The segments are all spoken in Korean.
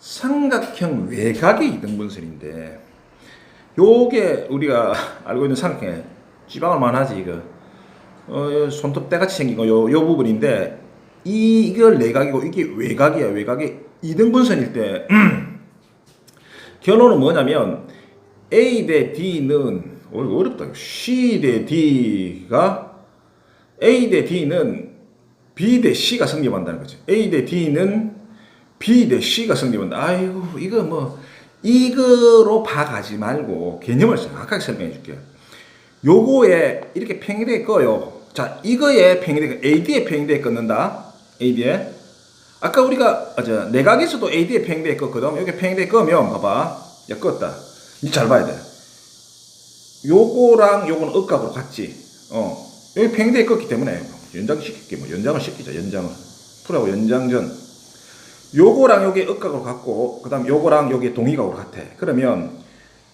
삼각형 외곽의 이등분선인데 요게 우리가 알고 있는 삼각형에 지방을 만 하지 이거. 어, 요 손톱 때같이 생긴 거요 요 부분인데 이 이걸 내각이고 이게 외곽이야 외곽이 이등분선일 때. 결론은 뭐냐면 A 대 D는 어렵다. C 대 D가 A 대 D는 B 대 C가 성립한다는 거죠. A 대 D는 B 대 C가 성립한다. 아이고 이거 뭐 이거로 봐가지 말고 개념을 정확하게 설명해 줄게요. 요거에 이렇게 평행대에 꺼요. 자 이거에 평행대 AD에 평행대에 끊는다. AD에 아까 우리가 아, 저 내각에서도 AD에 평행대에 껐거든. 여기 평행대에 끄면 봐봐. 야 껐다. 이잘 봐야 돼. 요거랑 요거는 억각으로 같지. 어. 여기 평행대에 껐기 때문에 연장시킬게 뭐 연장을 시키자. 연장을. 풀하고 연장전. 요거랑 요게 억각으로 같고 그 다음 요거랑 요게 동의각으로 같아. 그러면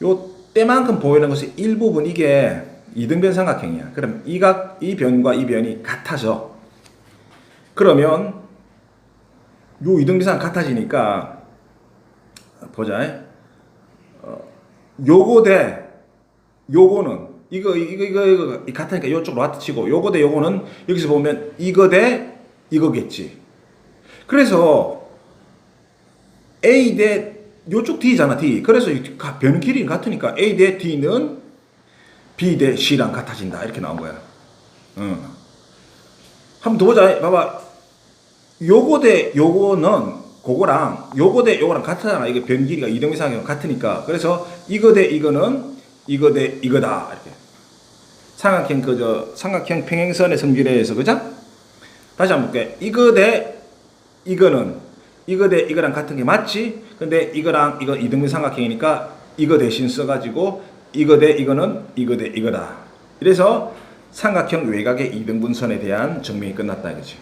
요 때만큼 보이는 것이 일부분 이게 이등변 삼각형이야. 그럼 이각 이 변과 이 변이 같아져. 그러면 요 이등변 삼각 같아지니까 보자. 어, 요거 대 요거는 이거 이거 이거 이거 이 같으니까 요쪽으로 와트 치고 요거 대 요거는 여기서 보면 이거 대 이거겠지. 그래서 A 대 요쪽 D잖아 D. 그래서 변 길이는 같으니까 A 대 D는 B 대 C랑 같아진다 이렇게 나온 거야. 응. 한번 더 보자. 봐봐. 요거 대 요거는 그거랑 요거 대 요거랑 같잖아. 이게 변 길이가 이등변상이랑 같으니까. 그래서 이거 대 이거는 이거 대 이거다 이렇게. 삼각형 그저 삼각형 평행선의 성질에 의해서 그죠? 다시 한번 볼게. 이거 대 이거는 이거 대 이거랑 같은 게 맞지? 근데 이거랑 이거 이등분 삼각형이니까 이거 대신 써가지고 이거 대 이거는 이거 대 이거다. 이래서 삼각형 외곽의 이등분선에 대한 증명이 끝났다 이거지.